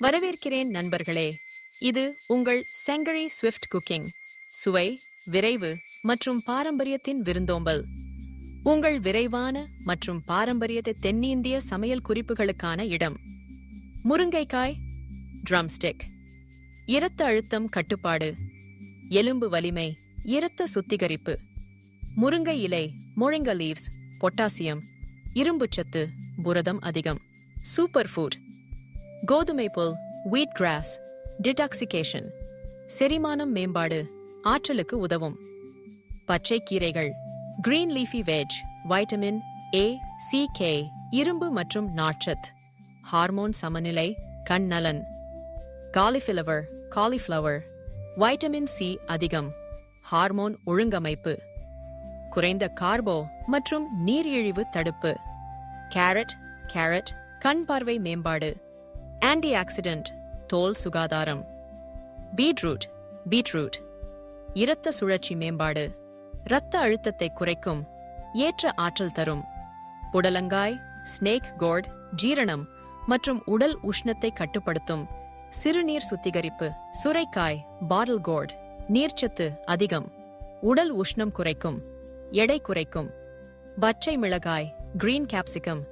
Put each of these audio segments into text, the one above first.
வரவேற்கிறேன் நண்பர்களே. இது உங்கள் செங்கழி ஸ்விஃப்ட் குக்கிங் சுவை விரைவு மற்றும் பாரம்பரியத்தின் விருந்தோம்பல். உங்கள் விரைவான மற்றும் பாரம்பரியத்தை தென்னிந்திய சமையல் குறிப்புகளுக்கான இடம். முருங்கைக்காய் ட்ரம்ஸ்டிக் இரத்த அழுத்தம் கட்டுப்பாடு. எலும்பு வலிமை இரத்த சுத்திகரிப்பு. முருங்கை இலை முழங்க லீவ்ஸ் பொட்டாசியம் இரும்புச்சத்து புரதம் அதிகம். சூப்பர் ஃபுட் கோதுமை புல் வீட் கிராஸ் டிடாக்சிகேஷன் செரிமானம் மேம்பாடு ஆற்றலுக்கு உதவும். பச்சை கீரைகள் green leafy veg vitamin A C K இரும்பு மற்றும் நாட்சத் ஹார்மோன் சமநிலை கண் நலன். காலிஃபிளவர் காலிஃப்ளவர் வைட்டமின் சி அதிகம் ஹார்மோன் ஒழுங்கமைப்பு. குறைந்த கார்போ மற்றும் நீரிழிவு தடுப்பு. கேரட் கேரட் கண் பார்வை மேம்பாடு. ஆன்டி ஆக்சிடென்ட் தோல் சுகாதாரம். பீட்ரூட் பீட்ரூட் இரத்த சுழற்சி மேம்பாடு இரத்த அழுத்தத்தை குறைக்கும் ஏற்ற ஆற்றல் தரும். புடலங்காய் ஸ்னேக் கோர்ட் ஜீரணம் மற்றும் உடல் உஷ்ணத்தை கட்டுப்படுத்தும். சிறுநீர் சுத்திகரிப்பு சுரைக்காய் பாட்டில் கோர்ட் நீர்ச்சத்து அதிகம். உடல் உஷ்ணம் குறைக்கும் எடை குறைக்கும். பச்சை மிளகாய் கிரீன் கேப்சிகம்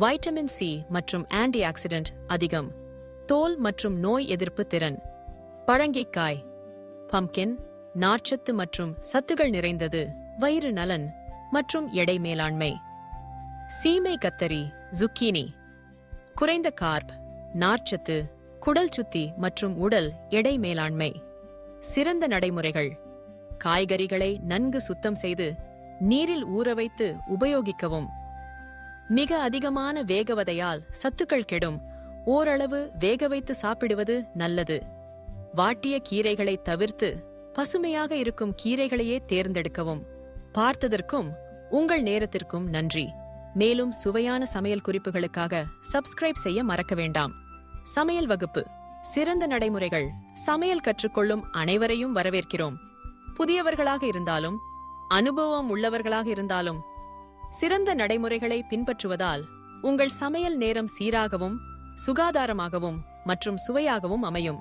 வைட்டமின் சி மற்றும் ஆன்டி ஆக்சிடென்ட் அதிகம். தோல் மற்றும் நோய் எதிர்ப்பு திறன். பழங்கிக்காய். பம்கின் நார்ச்சத்து மற்றும் சத்துகள் நிறைந்தது. வயிறு நலன் மற்றும் எடை மேலாண்மை. சீமை கத்தரி ஜுக்கீனி குறைந்த கார்ப் நார்ச்சத்து குடல் சுத்தி மற்றும் உடல் எடை மேலாண்மை. சிறந்த நடைமுறைகள். காய்கறிகளை நன்கு சுத்தம் செய்து நீரில் ஊற வைத்து உபயோகிக்கவும். மிக அதிகமான வேகவதையால் சத்துக்கள் கெடும். ஓரளவு வேக வைத்து சாப்பிடுவது நல்லது. வாட்டிய கீரைகளை தவிர்த்து பசுமையாக இருக்கும் கீரைகளையே தேர்ந்தெடுக்கவும். பார்த்ததற்கும் உங்கள் நேரத்திற்கும் நன்றி. மேலும் சுவையான சமையல் குறிப்புகளுக்காக சப்ஸ்கிரைப் செய்ய மறக்க வேண்டாம். சமையல் வகுப்பு. சிறந்த நடைமுறைகள். சமையல் கற்றுக்கொள்ளும் அனைவரையும் வரவேற்கிறோம். புதியவர்களாக இருந்தாலும் அனுபவம் உள்ளவர்களாக இருந்தாலும் சிறந்த நடைமுறைகளை பின்பற்றுவதால் உங்கள் சமையல் நேரம் சீராகவும் சுகாதாரமாகவும் மற்றும் சுவையாகவும் அமையும்.